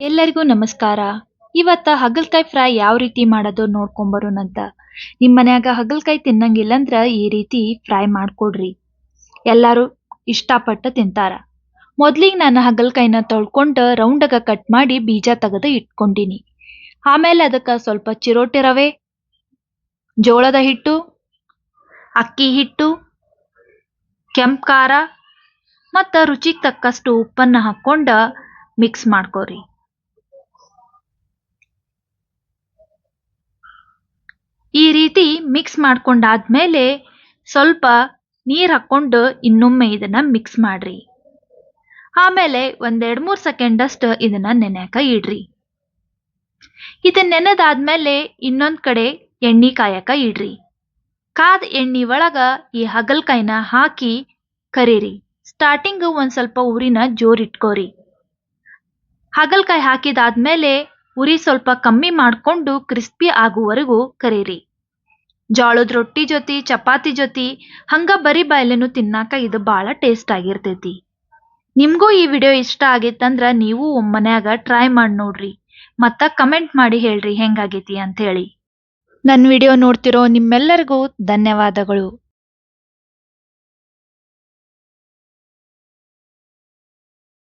ಎಲ್ಲರಿಗೂ ನಮಸ್ಕಾರ. ಇವತ್ತ ಹಗಲ್ಕಾಯಿ ಫ್ರೈ ಯಾವ ರೀತಿ ಮಾಡೋದು ನೋಡ್ಕೊಂಬರೋಣಂತ. ನಿಮ್ಮ ಮನ್ಯಾಗ ಹಗಲಕಾಯಿ ತಿನ್ನಂಗಿಲ್ಲಂದ್ರ ಈ ರೀತಿ ಫ್ರೈ ಮಾಡ್ಕೊಡ್ರಿ. ಎಲ್ಲಾರು ಇಷ್ಟಪಟ್ಟು ತಿಂತಾರ. ಮೊದ್ಲಿಗೆ ನಾನು ಹಗಲ್ಕಾಯಿನ ತೊಳ್ಕೊಂಡು ರೌಂಡಾಗ ಕಟ್ ಮಾಡಿ ಬೀಜ ತೆಗೆದು ಇಟ್ಕೊಂಡಿನಿ. ಆಮೇಲೆ ಅದಕ್ಕೆ ಸ್ವಲ್ಪ ಚಿರೋಟಿ ರವೆ, ಜೋಳದ ಹಿಟ್ಟು, ಅಕ್ಕಿ ಹಿಟ್ಟು, ಕೆಂಪು ಖಾರ ಮತ್ತು ರುಚಿಗೆ ತಕ್ಕಷ್ಟು ಉಪ್ಪನ್ನು ಹಾಕ್ಕೊಂಡು ಮಿಕ್ಸ್ ಮಾಡ್ಕೊರಿ ಈ ರೀತಿ ಮಿಕ್ಸ್ ಮಾಡ್ಕೊಂಡಾದ್ಮೇಲೆ ಸ್ವಲ್ಪ ನೀರು ಹಾಕ್ಕೊಂಡು ಇನ್ನೊಮ್ಮೆ ಇದನ್ನ ಮಿಕ್ಸ್ ಮಾಡ್ರಿ. ಆಮೇಲೆ ಒಂದೆರಡು ಮೂರು ಸೆಕೆಂಡಷ್ಟು ಇದನ್ನ ನೆನೆಯಕ ಇಡ್ರಿ. ಇದನ್ನ ನೆನೆದಾದ್ಮೇಲೆ ಇನ್ನೊಂದು ಕಡೆ ಎಣ್ಣೆ ಕಾಯಕ ಇಡ್ರಿ. ಕಾದ ಎಣ್ಣೆ ಒಳಗ ಈ ಹಗಲ್ಕಾಯಿನ ಹಾಕಿ ಕರೀರಿ. ಸ್ಟಾರ್ಟಿಂಗ್ ಒಂದು ಸ್ವಲ್ಪ ಉರಿನ ಜೋರಿಟ್ಕೋರಿ ಹಗಲ್ಕಾಯಿ ಹಾಕಿದಾದ್ಮೇಲೆ ಉರಿ ಸ್ವಲ್ಪ ಕಮ್ಮಿ ಮಾಡ್ಕೊಂಡು ಕ್ರಿಸ್ಪಿ ಆಗುವವರೆಗೂ ಕರೀರಿ. ಜೋಳದ ರೊಟ್ಟಿ ಜೊತೆ, ಚಪಾತಿ ಜೊತೆ, ಹಂಗ ಬರಿ ಬಾಯ್ಲೆನು ತಿನ್ನಾಕ ಇದು ಭಾಳ ಟೇಸ್ಟ್ ಆಗಿರ್ತೈತಿ. ನಿಮಗೂ ಈ ವಿಡಿಯೋ ಇಷ್ಟ ಆಗಿತ್ತಂದ್ರ ನೀವು ಮನ್ಯಾಗ ಟ್ರೈ ಮಾಡಿ ನೋಡ್ರಿ. ಮತ್ತ ಕಮೆಂಟ್ ಮಾಡಿ ಹೇಳ್ರಿ ಹೆಂಗಾಗೈತಿ ಅಂತ ಹೇಳಿ. ನನ್ನ ವಿಡಿಯೋ ನೋಡ್ತಿರೋ ನಿಮ್ಮೆಲ್ಲರಿಗೂ ಧನ್ಯವಾದಗಳು.